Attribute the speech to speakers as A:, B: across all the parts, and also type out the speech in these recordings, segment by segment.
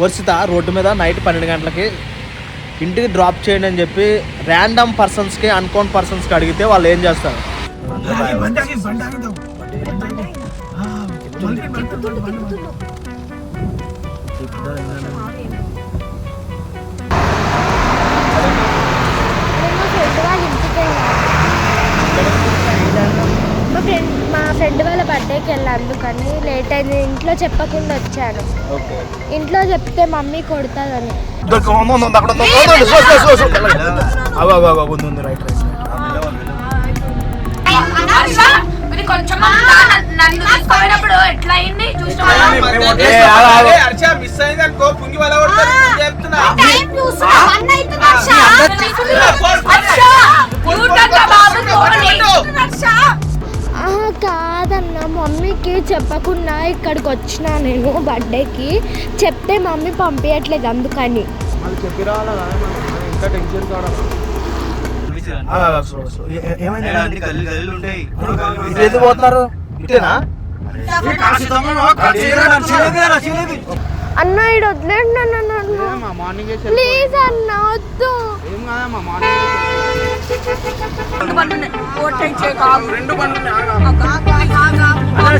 A: Varshita road మీద night పన్నెండు గంటలకి ఇంటికి డ్రాప్ చేయండి అని చెప్పి ర్యాండమ్ పర్సన్స్కి అన్కౌంట్ పర్సన్స్కి అడిగితే వాళ్ళు ఏం చేస్తారు
B: ఇప్పుడు ఫ్రెండ్ మా ఫ్రెండ్ వాళ్ళ బర్త్డేకి వెళ్ళా అందుకని లేట్ అయింది ఇంట్లో చెప్పకుండా వచ్చాను ఇంట్లో చెప్తే మమ్మీ కొడుతుందని కాదన్న మమ్మీకి చెప్పకుండా ఇక్కడికి వచ్చిన నేను బర్త్డేకి. చెప్తే మమ్మీ పంపించట్లేదు అందుకని.
A: ఎందుకు పోతున్నారు? ఇటేనా
B: అన్న ఇడు వదిలేండి నన్ను. నన్ను ప్లీజ్ అన్న వద్దు.
C: రెండు బండ్లు ఉన్నాయి.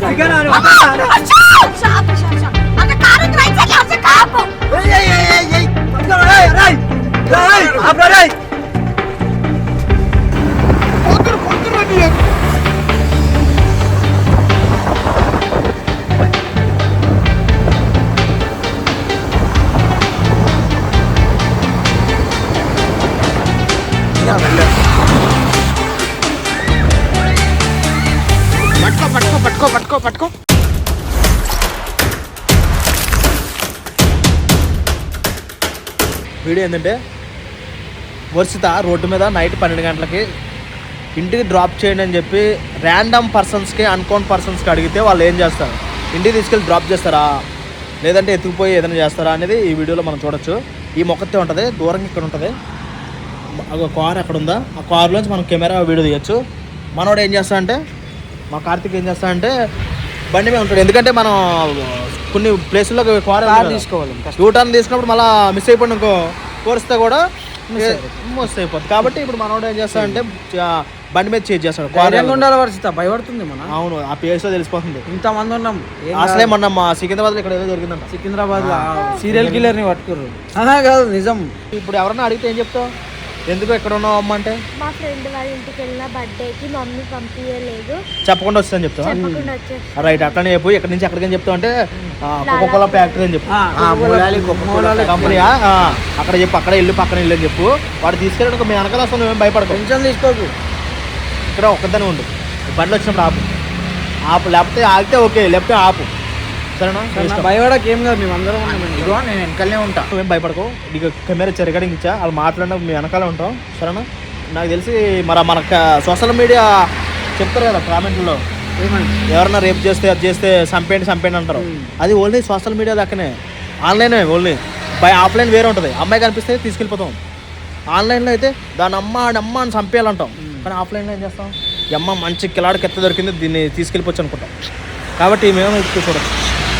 A: పట్టుకో పట్టుకో పట్టుకో. వీడియో ఏంటంటే వర్షిత రోడ్డు మీద నైట్ పన్నెండు గంటలకి ఇంటికి డ్రాప్ చేయండి అని చెప్పి ర్యాండమ్ పర్సన్స్కి అన్కౌంట్ పర్సన్స్కి అడిగితే వాళ్ళు ఏం చేస్తారు? ఇంటికి తీసుకెళ్ళి డ్రాప్ చేస్తారా? లేదంటే ఎత్తుకుపోయి ఏదైనా చేస్తారా అనేది ఈ వీడియోలో మనం చూడొచ్చు. ఈ మొక్కతే ఉంటుంది దూరంగా ఇక్కడ ఉంటుంది. ఒక కార్ అక్కడ ఉందా ఆ కార్లోంచి మనం కెమెరా వీడియో తీయచ్చు. మనోడు ఏం చేస్తాడంటే మా కార్తీక్ ఏం చేస్తాడంటే బండి మీద ఉంటాడు. ఎందుకంటే మనం కొన్ని ప్లేసుల్లో కార్ తీసుకోవాలి యూ టర్న్ తీసుకున్నప్పుడు మళ్ళీ మిస్ అయిపోయిన ఇంకో కోరిస్తే కూడా మిస్ అయిపోతుంది. కాబట్టి ఇప్పుడు మనోడు ఏం చేస్తాడంటే బండి మీద చేజ్ చేస్తాడు. కార్
D: ఉండాలి వర్షిత భయపడుతుంది మన.
A: అవును ఆ పేరుతో తెలిసిపోతుంది.
D: ఇంత మంది ఉన్నాం
A: అసలే. మొన్న మా సికింద్రాబాద్లో ఇక్కడ ఏదో జరిగిందంట.
D: సికింద్రాబాద్ సీరియల్ కిల్లర్ని పట్టుకుర్రు. అలా కాదు నిజం.
A: ఇప్పుడు ఎవరన్నా అడిగితే ఏం చెప్తావు? ఎందుకు ఎక్కడ ఉన్నావు అమ్మ అంటే?
B: మా ఫ్రెండ్ వాళ్ళ ఇంటికి వెళ్ళిన బర్త్డేకి మమ్మీ పంపించలేదు.
A: చెప్పకుండా వస్తుందని చెప్తావా?
B: చెప్పకుండా వచ్చేసి
A: రైట్ అట్లనే చెప్పు ఎక్కడి నుంచి ఎక్కడికి చెప్తావు అంటే కోకోకోలా ఫ్యాక్టరీ అని చెప్పు. కంపెనీ అక్కడ చెప్పు అక్కడ ఇల్లు పక్కన ఇల్లు అని చెప్పు. వాడు తీసుకెళ్ళడానికి మీ వెనకాల వస్తుంది మేము భయపడకు.
D: టెన్షన్ తీసుకోకు.
A: ఇక్కడ ఒక్కదానే ఉండు. బండ్లు వచ్చినప్పుడు ఆపు. ఆపు లేకపోతే ఆగితే ఓకే లేకపోతే ఆపు. సరేనా.
D: భయపడక ఏం కాదు మేము అందరం
E: ఇదిగో నేను వెనకాలనే ఉంటా.
A: నువ్వేం భయపడకు. నీకు కెమెరా ఇచ్చా రికార్డింగ్ ఇచ్చా వాళ్ళు మాట్లాడినా మీ వెనకాల ఉంటాం. సరేనా? నాకు తెలిసి మరి మన సోషల్ మీడియా చెప్తారు కదా కామెంట్లో ఎవరన్నా రేపు చేస్తే అది చేస్తే చంపేయండి చంపేయండి అంటారు. అది only social media దాకానే. Online only. By offline వేరే ఉంటుంది. అమ్మాయి కనిపిస్తే తీసుకెళ్ళిపోతాం. ఆన్లైన్లో అయితే దాని అమ్మ ఆడి అమ్మ అని చంపేయాలంటాం. కానీ ఆఫ్లైన్లో ఏం చేస్తాం? అమ్మ మంచి కిలాడికి ఎత్త దొరికింది దీన్ని తీసుకెళ్ళిపోవచ్చు అనుకుంటాం. కాబట్టి మేము చూడదు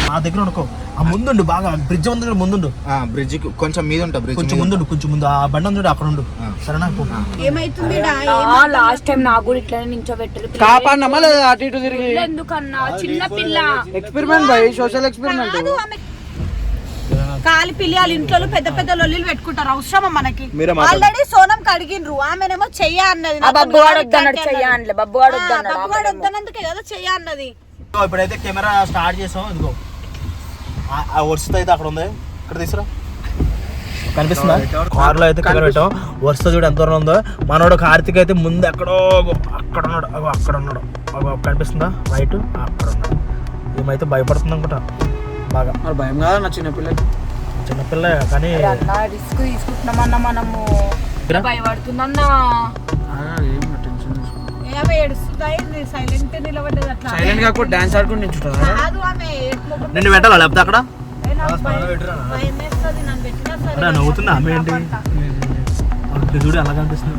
A: నా దగ్గర అనుకో ఆ ముందుండు బాగా బ్రిడ్జ్ ఉంది కదా ముందుండు.
E: బ్రిడ్జ్ కొంచెం మీద ఉంటా బ్రిడ్జ్
A: కొంచెం ముందుండు కొంచెం ముందు. ఆ బండి ఉంది అక్కడ ఉండు. సరేనా పో.
C: లాస్ట్ టైం నాకు కూడా ఇట్లనే నించోబెట్టరు.
D: కాపాడినమ్మా లేదా అటు ఇటు తిరిగి?
C: ఎందుకన్నా? చిన్న పిల్ల.
D: ఎక్స్పెరిమెంట్ భయ్ సోషల్ ఎక్స్పెరిమెంట్
F: కాలి పిల్లి ఇంట్లో పెద్ద పెద్ద లొల్లిలు పెట్టుకుంటారు అవసరమా మనకి. ఆల్రెడీ సోనం కడిగినరు ఆమెనేమో చెయ్య అన్నది.
C: బబ్బు చెయ్య. అనలే. బబ్బు
F: బబ్బు కదా చెయ్య అన్నది.
A: ఇప్పుడైతే కెమెరా స్టార్ట్ చేసాం ఇదిగో. ఆ- ఆ వరుసతో అయితే అక్కడ ఉంది. ఇక్కడ తీసురా. కనిపిస్తుందా? కార్లో అయితే కెమెరా పెట్టాం. వరుస చూడు ఎంత దూరం ఉందో. మనోడు కార్తీక్ అయితే ముందు ఎక్కడో అక్కడ ఉన్నాడు. అగో అక్కడ ఉన్నాడు. అగో కనిపిస్తుందా? రైట్ అక్కడ ఉన్నాడు. ఏమైతే భయపడుతుంది అనుకుంటా. బాగా.
D: మరి భయం కాదా నా చిన్న పిల్లకి?
A: చిన్నపిల్ల కానీ
C: రిస్క్ తీసుకుంటున్నామన్నా మనము. భయపడుతుందన్నా.
F: ఆమె ఏడుస్తుంది సైలెంట్ నిలబడ్డది అట్లా.
D: సైలెంట్ కాకుండా డాన్స్ ఆడుకుని నించుంటుందా
F: కాదు ఆమె ముఖం
A: నిన్ను పెట్టాలా లేకపోతే అక్కడ? అరే, నవ్వుతున్నా ఆమె ఏంటి? అక్కడ చూడు అలా కనిపిస్తుంది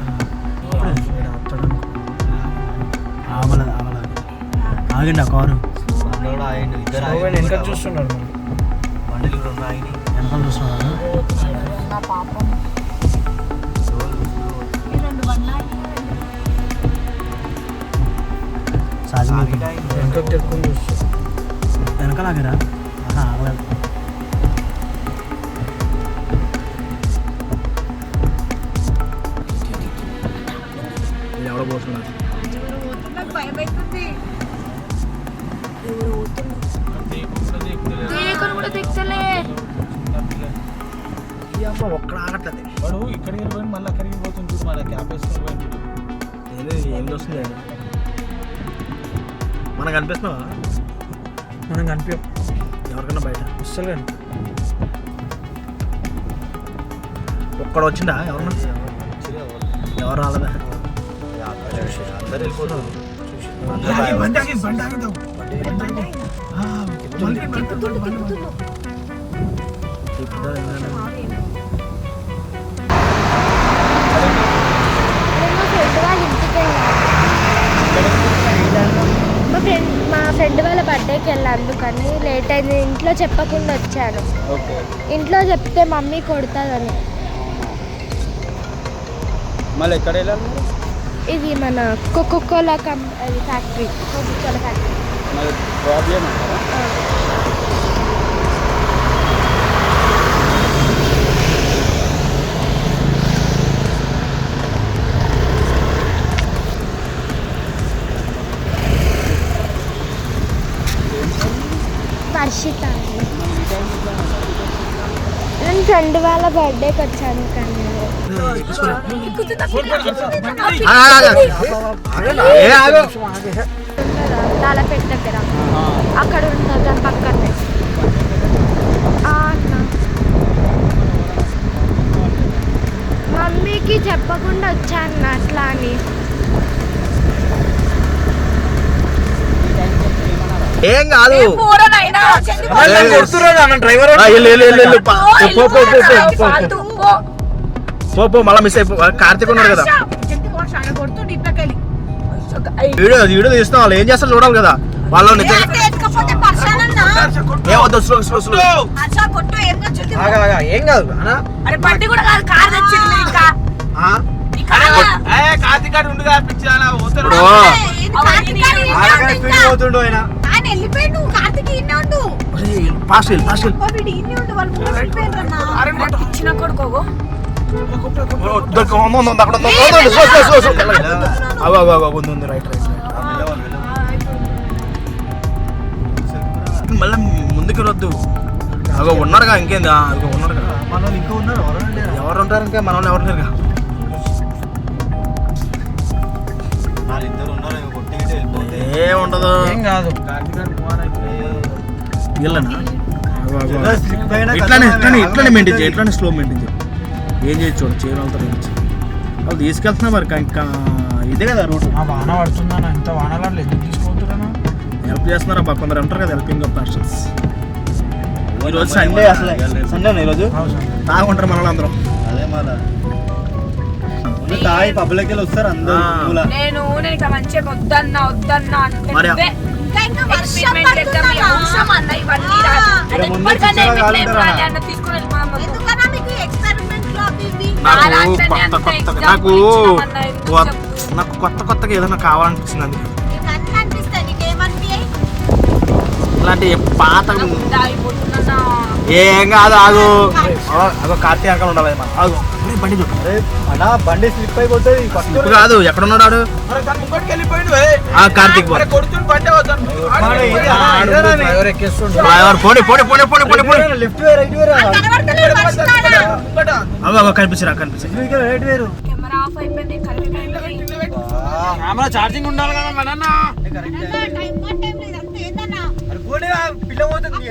A: ఆమల ఆమల. ఆగండి ఆ కారు. వెనకాల
D: వెనకకి తిరుక్కొని చూస్తూ
A: వెనకాల ఆగలేదు ఇది పోతున్నారు ఒక్కడ ఆగట్లేదు
E: వాడు ఇక్కడికి వెళ్ళిపోయి మళ్ళీ అక్కడికి పోతుంది మళ్ళీ క్యాప్ వేసుకుని పోయింది
A: ఏం వస్తుంది మనకు కనిపిస్తున్నావా?
D: మనం కనిపించాం
A: ఎవరికన్నా బయట?
D: అస్సలు కనిపి
A: ఒక్కడ వచ్చిందా ఎవరన్నా ఎవరు రాలేదా?
E: అందరు వెళ్ళిపోతారు
A: ఇప్పుడు
B: అందుకని లేట్ అయింది. ఇంట్లో చెప్పకుండా వచ్చాను. ఇంట్లో చెప్తే మమ్మీ కొడుతుందని.
E: మళ్ళీ ఎక్కడ?
B: ఇది మన కోకోకోలా కం అది factory Coca Cola factory
E: problem
B: Harshita నేను ఫ్రెండ్ వాళ్ళ బర్త్డేకి వచ్చాను కానీ. లాలపేట దగ్గర అక్కడ ఉంటుంది దాని పక్కనే. మమ్మీకి చెప్పకుండా వచ్చాను అట్లా అని.
A: ఏం కాదు. డ్రైవర్? పో పో, మళ్ళీ మిస్ అయిపో కార్తీక్ ఉన్నాడు కదా. వీడియో వీడియో తీస్తాం వాళ్ళు ఏం చేస్తారు చూడాలి కదా. వాళ్ళు ఏ
D: కాదు
E: కార్తీక్
C: ఉండు. వెళ్ళిపోయి నువ్వు కార్తీక్ ఉండు
A: వెళ్ళు వెళ్ళు
F: ఇన్ని ఉండి వాళ్ళు.
C: ఇచ్చిన కొడుకోగో.
A: మళ్ళీ ముందుకు వద్దు అగో ఉన్నారుగా ఇంకేందా అగో ఉన్నారుగా
D: మనం ఇంకా ఉన్నారు
A: ఎవరు ఉంటారు ఇంకా మన వాళ్ళు ఎవరు లేరుగా
D: వాళ్ళిద్దరు ఉన్నారు కొట్టి వెళ్ళిపోతే
A: ఏ ఉండదు
D: ఏం కాదు
A: ఇట్లానే ఇట్లానే ఇట్లానే మెయింటైన్ చేయి ఇట్లానే స్లో మెయింటైన్ చేయి. ఏం చేయొచ్చు చూడు చేయగలుగుతారు. వాళ్ళు తీసుకెళ్తున్నా మరి ఇంకా- ఇదే కదా రూట్
D: ఆ వాన పడుతుందా ఇంత ఎందుకు తీసుకుంటున్నాను
A: హెల్ప్ చేస్తున్నారా బా కొందరు ఉంటారు కదా హెల్పింగ్ పర్సన్స్ ఈరోజు సండే అసలు. సండే ఈరోజు? తాగుంటారు మన వాళ్ళందరం
D: అదే మళ్ళా. తాయి పబ్లిక్ వెళ్ళి వస్తారు అందరూ.
C: నేను నేను ఇట్లా మంచిగా వద్దన్నా వద్దన్నా అంటే
A: నాకు నాకు కొత్త-
C: చెప్పు?
A: నాకు కొత్త కొత్తగా ఏదైనా కావాలనిపిస్తుంది అందుకే. ఇలాంటి పాత. ఏం కాదు ఆగు. అగో కార్తీక అంకల్ ఉండాలి మన ఆగు. బండి చూడు.
D: అన్నా బండి స్లిప్ అయిపోతుంది
A: ఇప్పుడు కాదు ఎక్కడ ఉన్నాడు. ఆ, కార్తీక్?
D: డ్రైవర్
A: పోనీ పోనీ పోనీ పోనీ పోనీ పోనీ.
D: లెఫ్ట్ వేరు రైట్ వేరు?
A: కనిపించరా కనిపించరా?
D: రైట్ వేరు.
C: కెమెరా ఆఫ్ అయిపోయింది
D: కెమెరా ఛార్జింగ్ ఉండాలి కదా మన
F: అన్నా,
D: పిల్ల పోతుంది.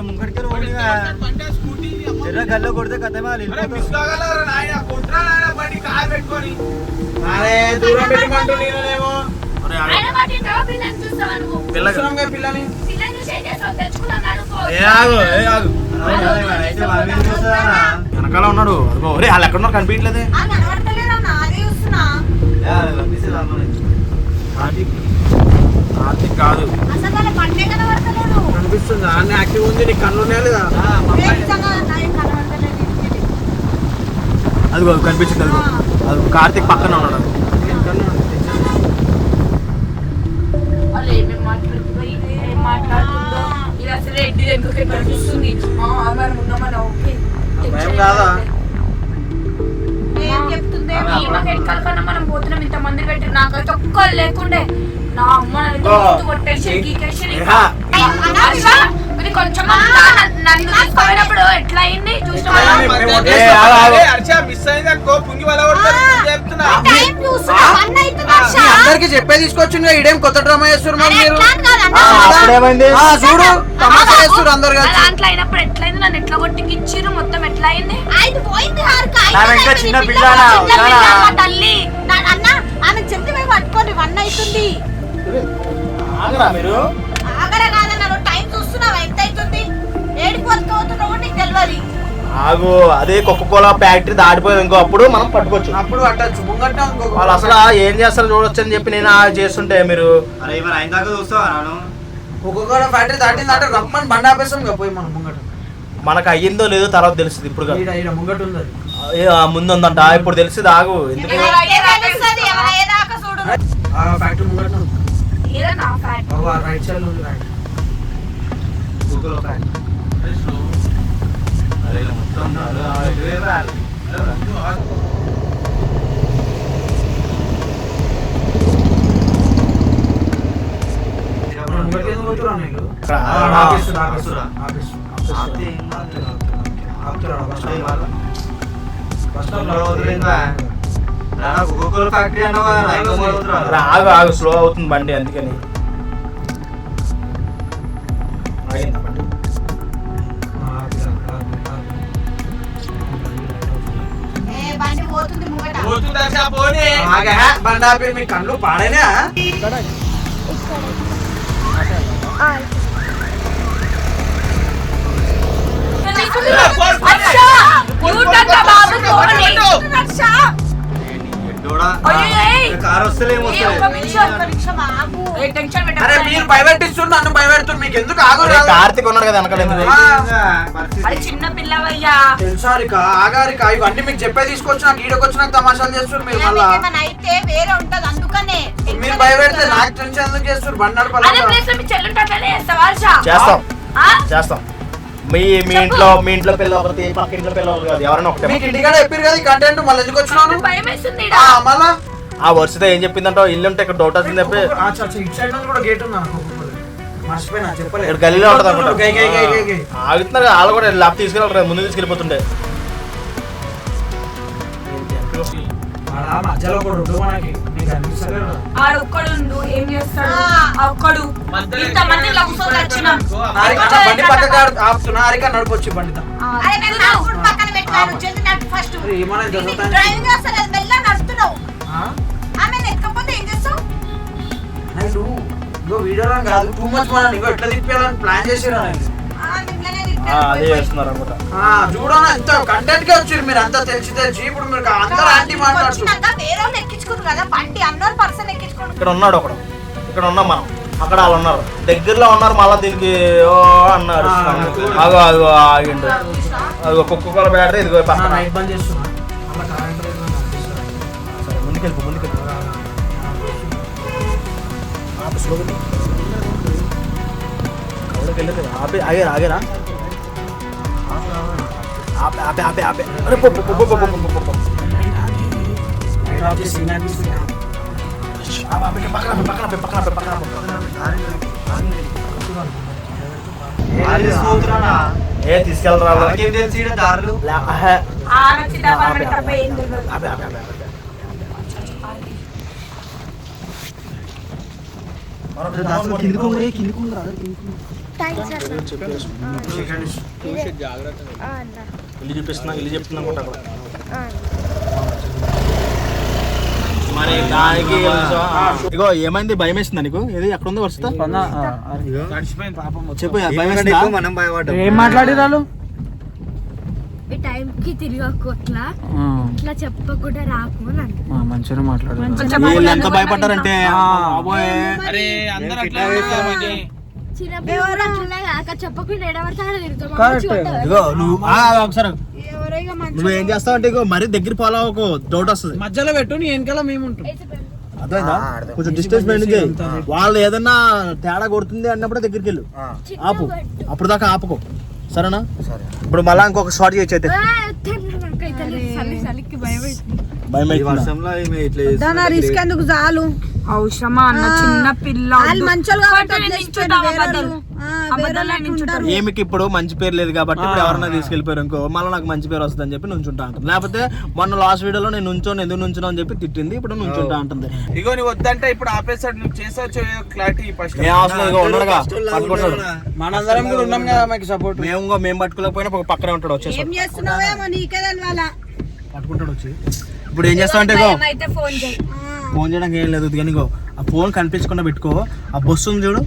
D: ముంగడికి. ఎర్ర గల్లో కొడితే
C: పిల్లని
D: చూస్తారా
A: వెనకాల ఉన్నాడు. ఒరే వాళ్ళు ఎక్కడ ఉన్నారు? కనిపించలేదే
F: ఆ, కనబడతలేదన్నా, అదే చూస్తున్నా
D: పంపిస్తుంది
E: కార్తీక్ కాదు.
D: అనిపిస్తుంది అన్ని యాక్టివ్ ఉంది నీకు కన్ను ఉన్నాయా లేదా
A: అది కనిపించింది అదిగో. అది కార్తీక్ పక్కన ఉన్నాడు. అది.
D: భయం కాదా?
C: మనం పోతున్నాం ఇంత మంది పెట్టి నాకైతే ఒక్కరు లేకుండే. నా అమ్మ నన్ను. గుర్తు కొట్టేసి గీకేసి కొంచెం నన్ను తీసుకుపోయినప్పుడు ఎట్లా అయింది
D: అందరికి చెప్పే తీసుకొచ్చింది ఇడేం కొత్త డ్రామా చేస్తారు మరి చూడు తమాషా చేస్తారు అందరు కలిసి.
C: దాంట్లో అయినప్పుడు ఎట్లయింది? నన్ను ఎట్లా కొట్టి ఇచ్చిర్రు? మొత్తం ఎట్లా అయింది.
A: చిన్న
F: పిల్ల
A: పిల్లనా?
F: చిన్న
A: ఉన్నారా?
F: పిల్ల.
C: అమ్మ తల్లి.
F: నా- అన్న ఆమె చెప్తే మేము పట్టుకోండి. వన్ అవుతుంది.
A: ఆగరా మీరు?
F: ఆగర కాదన్నారు టైం చూస్తున్నావా? ఎంత అవుతుంది ఏడికి బతుకవుతున్నావు నీకు తెలియదు
A: ఆగు అదే కోలా ఫ్యాక్టరీ దాటిపోయింది ఇంకో అప్పుడు మనం పట్టుకోవచ్చు.
D: అప్పుడు అట్టచ్చు
A: వాళ్ళు అసలు ఏం చేస్తారు చూడొచ్చు అని చెప్పి నేను ఆ చేస్తుంటే మీరు?
G: అరే మరి అయిన దాకా చూస్తావా నాను
D: ఒక్కొక్క ఫ్యాక్టరీ దాటింది అంటే రమ్మని బండి ఆపేస్తాం కదా పోయి మనం ముంగట.
A: మనకు అయ్యిందో లేదో తర్వాత తెలుస్తుంది ఇప్పుడు
D: ముంగట ఉంది అది.
A: ఏ, ఆ ముందు ఉందంట ఇప్పుడు తెలిసింది ఆగు ఎందుకు?
D: ఫ్యాక్టరీ ముంగట ఉంది
C: ఏదో నా ఫ్యాట్
D: అవ్వ, ఆ రైట్ సైడ్ ఉంది రైట్
G: గూగుల్ ఫ్యాన్ అరే ఇలా మొత్తం రాదు, ఆ ఇటువైపు రాదు.
D: ఇప్పుడు ముంగట ఎందుకు పోతురా నీకు
A: ఇక్కడ
D: ఆ,
A: ఆ,
D: ఆపేస్తున్నా, ఆపేస్తున్నా, ఆపేస్తున్నా, ఆపేస్తున్నా.
G: ఆపితే ఏం కాదు.
D: ఆపుతురా, బస్
G: అరే
D: స్టాప్
G: వాళ్ళ.
D: బస్ స్టాప్
G: తొందరగా వదిలేందా?
A: ఆగు ఆగు స్లో అవుతుంది బండి అందుకని. బండి?
D: మీ కళ్ళు పాడేనా?
B: ఇక్కడ ఆ,
C: హర్ష, యూటర్న్ బాబు
D: నన్ను భయపెడుతున్నారు. మీకు ఎందుకు ఆగు
A: అరే, కార్తీక్ ఉన్నాడు కదా వెనకాల
C: చిన్న పిల్లవయ్యా.
D: ఆగారిక ఇవన్నీ మీకు చెప్పే తీసుకొచ్చి నాకు ఈడకొచ్చి నాకు తమాషాలు చేస్తారు మీరు మళ్ళా?
F: అయితే వేరే ఉంటది అందుకనే.
D: మీరు భయపెడితే నాకు టెన్షన్ ఎందుకు చేస్తారు బండి నడపాలి?
A: చేస్తాం.
C: ఆ?
A: చేస్తాం. మీ మీ. ఇంట్లో మీ ఇంట్లో పిల్ల ఒకటి పక్క ఇంట్లో పిల్ల ఒకటి కాదు ఎవరైనా ఒకటే.
D: మీకు ఇంటికాడ చెప్పారు కదా ఈ కంటెంట్ మళ్ళీ ఎందుకు వచ్చినాను?
C: భయం వేస్తుంది ఈడ.
D: ఆ, మళ్ళా?
A: ఆ వరుసతో ఏం చెప్పిందంటే ఇల్లు ఉంటే ఇక్కడ డౌట్ వస్తుంది చెప్పి.
D: ఆ, చ- చ- ఇటు సైడ్ నుంచి కూడా గేట్ ఉంది? నాకు మర్చిపోయినా చెప్పలేదు
A: ఇక్కడ గల్లీలో ఉంటుంది
D: గై, గై, గై, గై, గై.
A: అనుకుంటా ఆగుతున్నారు వాళ్ళు కూడా ల్యాప్ తీసుకెళ్ళి ముందు తీసుకెళ్ళిపోతుండే
D: ఆడ మధ్యలో ఉండు మనకి. నీకు అనిపిస్తలేదు?
C: ఏం చేస్తాడు? ఒక్కడు. వచ్చినాం.
D: బండి పక్కకు ఆడు- ఆపుతున్నా హారిక నడిపొచ్చి బండితో.
F: అరే నేను నా ఊరు పక్కన పెట్టాను జల్ది నట్టు ఫస్ట్
D: అరే, ఏమైనా జరుగుతాయి
F: డ్రైవింగ్ చేస్తారు మెల్ల నడుస్తున్నావు ఆమె ఎక్కకపోతే ఏం చేస్తావు?
D: నేను ఇంకో వీడియోలో కాదు. టూ మచ్ మనం ఇంకో ఎట్లా తిప్పాలని ప్లాన్ చేసిరా నేను.
A: అదే చేస్తున్నారు అనమాట
D: ఆ, చూడనా ఎంత కంటెంట్గా వచ్చారు మీరు అంతా తెలిసి తెలిసి. ఇప్పుడు మీరు అందరూ యాంటీ మాట్లాడుతున్నారు.
F: వచ్చినాక వేరే వాళ్ళు ఎక్కించుకున్నారు కదా బండి అన్నోన్ పర్సన్ ఎక్కించుకుంటారు.
A: ఇక్కడ ఉన్నాడు ఒకడు. ఇక్కడ ఉన్నాం మనం. అక్కడ వాళ్ళు ఉన్నారు. దగ్గరలో ఉన్నారు మళ్ళీ దీనికి ఓ అన్నారు. ఆగో ఆగో ఆగిండు. అదిగో కుక్క కూర పెడితే పక్కన.
D: చేస్తున్నా.
A: ఆపే ఆగారా ఆగారా. ఆపే ఆపే ఆపే ఆపే. అరే పో, పో, పో, పో, పో, పో, పో? ఏ తీసుకెళ్ళరా
G: దారులు?
A: ఆహే. ఇల్లు చూపిస్తున్నా ఇల్లు చెప్తున్నా అక్కడ. మరి దానికి ఇగో ఏమైంది? భయం వేసిందా నీకు? ఏది? ఎక్కడ ఉంది వరుస? చెప్పు భయం వేసిందా?
G: మనం భయపడ్డాం.
D: ఏం మాట్లాడిరాలు
B: ఈ టైంకి తిరగకు అట్లా. ఇట్లా చెప్పకుండా రాకు అని అన్నా.
D: మంచిగా మాట్లాడు
A: ఎంత భయపడ్డారంటే? బాబోయ్.
E: అరే అందరూ అట్లా
A: నువ్వు ఏం చేస్తావు అంటే ఇగో మరీ దగ్గర ఫాలో అవ్వకు డౌట్ వస్తుంది.
D: మధ్యలో పెట్టు నీ వెనకాల మేము ఉంటాం.
A: అర్థమైందా? కొంచెం డిస్టెన్స్ మెయింటైన్ వాళ్ళు ఏదన్నా తేడా కొడుతుంది అన్నప్పుడు దగ్గరికి వెళ్ళు. ఆపు. అప్పుడు దాకా ఆపుకో. సరేనా? ఇప్పుడు మళ్ళా ఇంకొక షార్ట్ చేయొచ్చు అయితే. భయం?
G: వర్షంలో ఇట్లా
C: రిస్క్ ఎందుకు చాలు?
H: అవసరమా అన్న చిన్న పిల్ల
C: వాళ్ళు. వాళ్ళు. వాళ్ళు.
A: ఏమికి ఇప్పుడు మంచి పేరు లేదు కాబట్టి ఇప్పుడు ఎవరన్నా తీసుకెళ్ళిపోయారు ఇంకో మళ్ళీ నాకు మంచి పేరు వస్తుంది అని చెప్పి నుంచుంటా అంటుంది. లేకపోతే మొన్న లాస్ట్ వీడియోలో నేను నుంచోని ఎందుకు నుంచున్నా అని చెప్పి తిట్టింది ఇప్పుడు నుంచుంటా అంటుంది.
E: ఇగో నువ్వు వద్దంటే ఇప్పుడు ఆపేసాడు నువ్వు చేసొచ్చు క్లారిటీ ఫస్ట్
A: ఏ అవసరం లేదు, ఇగో ఉన్నాడుగా పట్టుకుంటాడు
D: మనందరం కూడా ఉన్నాం కదా మాకు సపోర్ట్
A: మేము ఇంకో మేము పట్టుకోలేకపోయినా ఒక పక్కనే ఉంటాడు వచ్చేసి
C: ఏం చేస్తున్నావేమో తెలవాలా?
A: పట్టుకుంటాడు వచ్చి. ఇప్పుడు ఏం చేస్తావు అంటే ఇగో
H: అయితే ఫోన్ చేయి
A: ఫోన్ చేయడానికి ఏం లేదు కానీ ఆ ఫోన్ కనిపించకుండా పెట్టుకో. ఆ బస్సు ఉంది చూడు.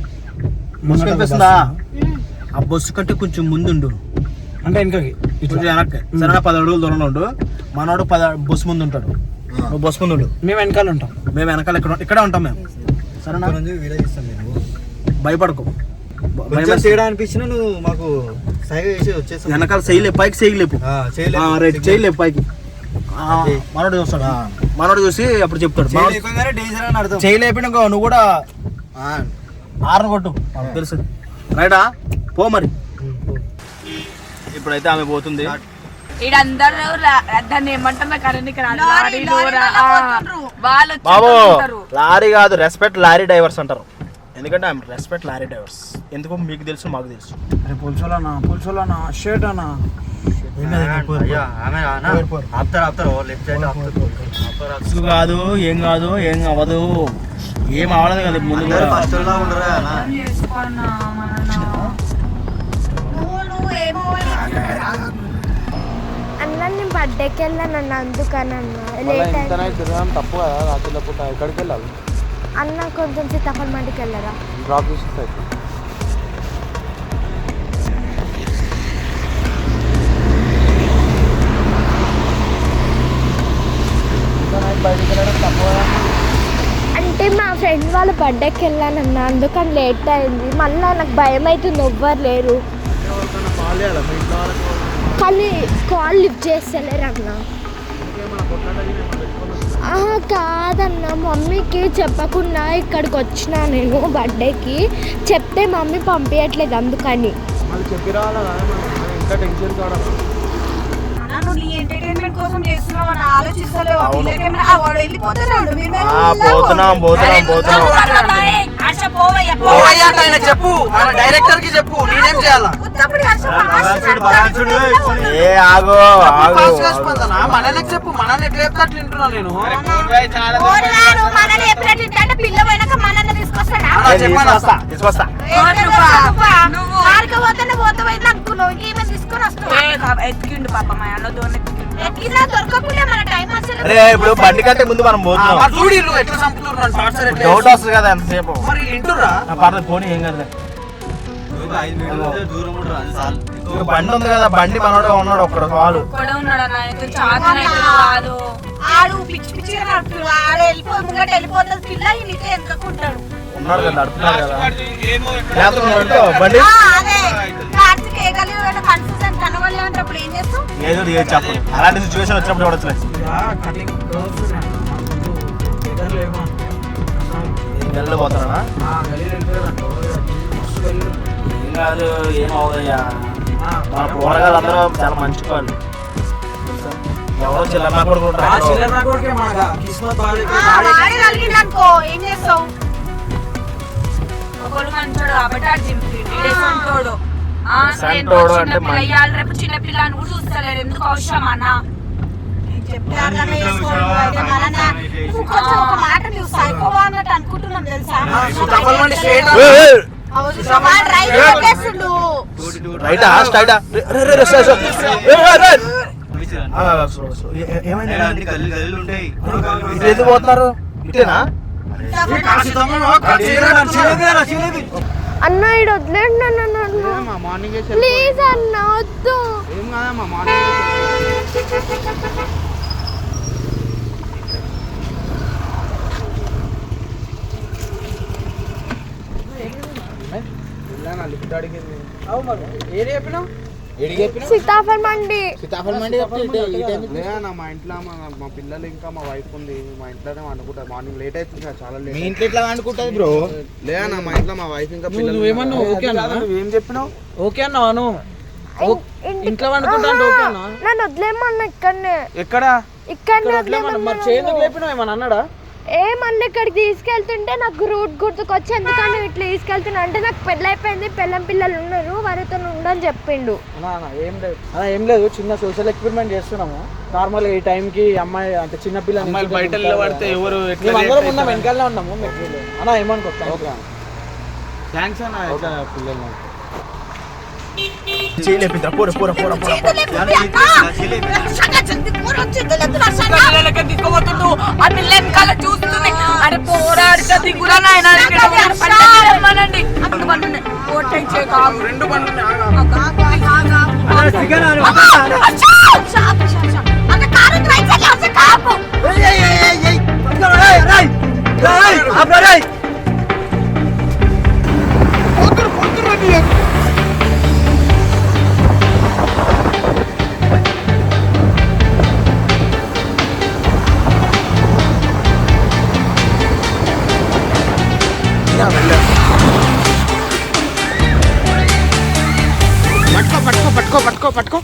A: బస్సు కనిపిస్తుందా ఆ బస్సు కంటే కొంచెం ముందుండు.
D: అంటే వెనకకి
A: కొంచెం వెనక్కి. సరేనా పది అడుగుల దూరంలో ఉండు. మనోడు పది బస్సు ముందు ఉంటాడు. నువ్వు బస్సు ముందు ఉండు.
D: మేము వెనకాల ఉంటాం.
A: మేము వెనకాల ఇక్కడ ఇక్కడే ఉంటాం మేము. సరేనా? భయపడకు.
G: అనిపించినా నువ్వు మాకు సైగ చేసి వచ్చేస్తాం.
A: వెనకాల చేయలేపు పైకి చేయలేపు పైకి. మనోడు చూస్తాడు. మనోడు చూసి అప్పుడు చెప్తాడు.
G: అని
A: చేయలేపిన నువ్వు కూడా
G: ఆ,
A: ఆరును కొట్టు. నాకు తెలుసు. రైటా? పో మరి. ఇప్పుడైతే ఆమె పోతుంది.
H: ఈడందరూ దాన్ని ఏమంటారు
F: లారీ-
A: బాబు కాదు రెస్పెక్ట్ లారీ డ్రైవర్స్ అంటారు. ఎందుకంటే ఆమె రెస్పెక్ట్ లారీ డ్రైవర్స్. ఎందుకు మీకు తెలుసు మాకు తెలుసు.
D: అరే పులుసోలనా పులుసోలనా షర్ట్ అన్నా
A: కాదు ఏం కాదు ఏం అవ్వదు. ఏం అవ్వలేదు కదా ముందు
G: అన్న.
B: నేను బర్త్డేకి వెళ్ళాను అన్న అందుకని అన్న. లేట్ అయింది.
A: తప్పు కదా రాత్రి పూట ఎక్కడికి వెళ్ళాలి
B: అన్న కొంచెం సీతాఫల్ మండికి వెళ్ళరా?
A: డ్రాప్ చేసి
B: అంటే మా ఫ్రెండ్ వాళ్ళ బర్త్డేకి వెళ్ళానన్న అందుకని లేట్ అయింది. మళ్ళీ నాకు భయం అవుతుంది ఎవ్వరు లేరు. కానీ కాల్ లిఫ్ట్ చేస్తలేరు అన్న ఆహా, కాదన్న మమ్మీకి చెప్పకుండా ఇక్కడికి వచ్చినా నేను బర్త్డేకి చెప్తే మమ్మీ పంపించట్లేదు అందుకని.
F: అన్న, ఇంకా టెన్షన్ ఎంటర్టైన్మెంట్ కోసం చేస్తున్నావు అని ఆలోచిస్తలేవు.
A: అవును.
F: పిల్లకేమైనా ఆ వాడు వెళ్ళిపోతున్నాడు. మీరు
A: ఆ,
F: వెళ్ళలేవు.
A: పోతున్నాం పోతున్నాం పోతున్నాం.
F: హర్ష పోవయ్య,
D: అయ్యా అంటే ఆయన చెప్పు. మన డైరెక్టర్కి చెప్పు. నేనేం చేయాలా?
F: ఉత్తప్పుడు హర్ష
G: బలాన్సుడు, బలాన్సుడు, పోనీ.
A: ఏ ఆగో ఆగో.
D: ఫాస్ట్గా స్పందన? మనల్ని చెప్పు. మనల్ని ఎట్లా చెప్తే అట్లా వింటున్నా నేను
E: చాలా
F: ఓరినాడు, మనల్ని ఎప్పుడైతే ఇంటే పిల్ల పోయినాక మనల్ని తీసుకొస్తాడా?
D: చెప్పాను?
A: తీసుకొస్తా తీసుకొస్తా.
F: నువ్వు. ఆడకపోతేనే పోతావు అనుకున్నావు ఈమె తీసుకొని వస్తావు?
H: ఏ, ఎత్తికిండు పాప మా అన్న దోని ఎత్తికిండు.
A: అరే ఇప్పుడు బండి కంటే ముందు మనం పోతున్నాం.
D: చూడు వీళ్ళు ఎట్లా చంపుతున్నారు టార్చర్ ఎట్లా
A: డౌట్ వస్తుంది కదా ఎంతసేపు?
D: మరి వింటురా
A: ఆ, పర్లేదు పోనీ ఏం కదా బండి ఉంది కదా బండి మనోడే ఉన్నాడు ఒక్కడు
H: కూడా ఉన్నాడు కాదు
F: ఆడు పిచ్చి పిచ్చిగా నడుపుతాడు ఆడ వెళ్ళిపో ముంగట వెళ్ళిపోతుంది పిల్ల ఇంటికి ఎందుకుంటాడు
A: ఉన్నాడు కదా నడుపుతున్నాడు కదా. బండి.
F: ఆ, అదే కార్తీక్ ఏ గలి కన్ఫ్యూజన్ కనవలేనప్పుడు ఏం చేస్తావు?
A: ఏదో ఏదో చెప్పు అలాంటి సిచ్యువేషన్ వచ్చినప్పుడు ఏం కాదు ఏం అవుదయ్యా మన కూరగాయలు అందరూ చాలా మంచి వాళ్ళు. ఎవరో చిల్లర కొడుకుంటారు
F: ఏం చేస్తావు?
H: మంచోడు కాబట్టి సంటోడు
A: అంటే
H: అయ్యాలి రేపు చిన్న పిల్ల అని కూడా చూస్తలేరు. ఎందుకు అవసరం అన్న?
F: కొంచెం ఒక మాట నువ్వు సైకోవా అన్నట్టు అనుకుంటున్నాం తెలుసా? రైట్
A: స్ట్రైటా పోతున్నారు? ఇటేనా?
B: అన్న ఇడు వదిలేండి అన్న నన్ను
I: మార్నింగ్
B: ప్లీజ్ అన్న వద్దు.
I: ఏం కాదమ్మా మార్నింగ్ అడిగింది.
D: ఏది చెప్పినావు?
I: ఏడికి చెప్పినా
B: సీతాఫల్ మండి.
I: సీతాఫలం మండి లేదా మా ఇంట్లో మా మా పిల్లలు ఇంకా మా వైఫ్ ఉంది. మా ఇంట్లోనే అనుకుంటారు మార్నింగ్ లేట్ అవుతుంది చాలా లేట్
F: మీ ఇంట్లో ఇట్లా అనుకుంటుంది బ్రో?
I: లేదా మా ఇంట్లో మా వైఫ్ ఇంకా పిల్లలు
D: నువ్వేమన్నావు
I: ఉన్నారు.
D: ఓకే అన్నా?
I: నువ్వేం చెప్పినావు?
D: ఓకే
B: ఇంటి-
D: ఇంట్లో వండుకుంటా అంటే ఓకే అన్నా?
B: నన్ను వదిలేమన్నా ఇక్కడనే.
I: ఎక్కడ?
B: ఇక్కడనే
D: వదిలేమన్నా మరి చేయందుకు లేపినావు? ఏమన్నా అన్నాడా?
B: ఏమన్నా ఇక్కడికి తీసుకెళ్తుంటే నాకు రూట్ గుర్తుకొచ్చి ఎందుకని ఇట్లా తీసుకెళ్తున్నా అంటే నాకు పెళ్ళి అయిపోయింది పెళ్ళం పిల్లలు ఉన్నారు వారితో ఉండని చెప్పిండు.
D: ఏం లేదు. ఏం లేదు చిన్న సోషల్ ఎక్స్పెరిమెంట్ చేస్తున్నాము. నార్మల్ ఈ టైంకి అమ్మాయి అంటే చిన్న పిల్లలు
I: అమ్మాయిలు బయట నిలబడితే ఎవరు
D: అందరం ఉన్నాం? వెనకాలనే ఉన్నాము. అన్నా ఏమనుకో
I: ఓకే. థ్యాంక్స్ అన్న ఇట్లా పిల్లలు?
F: చేయలేపిద్దా పోరా పోరా పోరా పోరా.
C: పిల్లలకి పోరాడితే దిగురా నాయన రమ్మనండి ఓటైతే కాదు.
I: రెండు బండ్లు పట్టుకో పట్టుకో పట్టుకో పట్టుకో పట్టుకో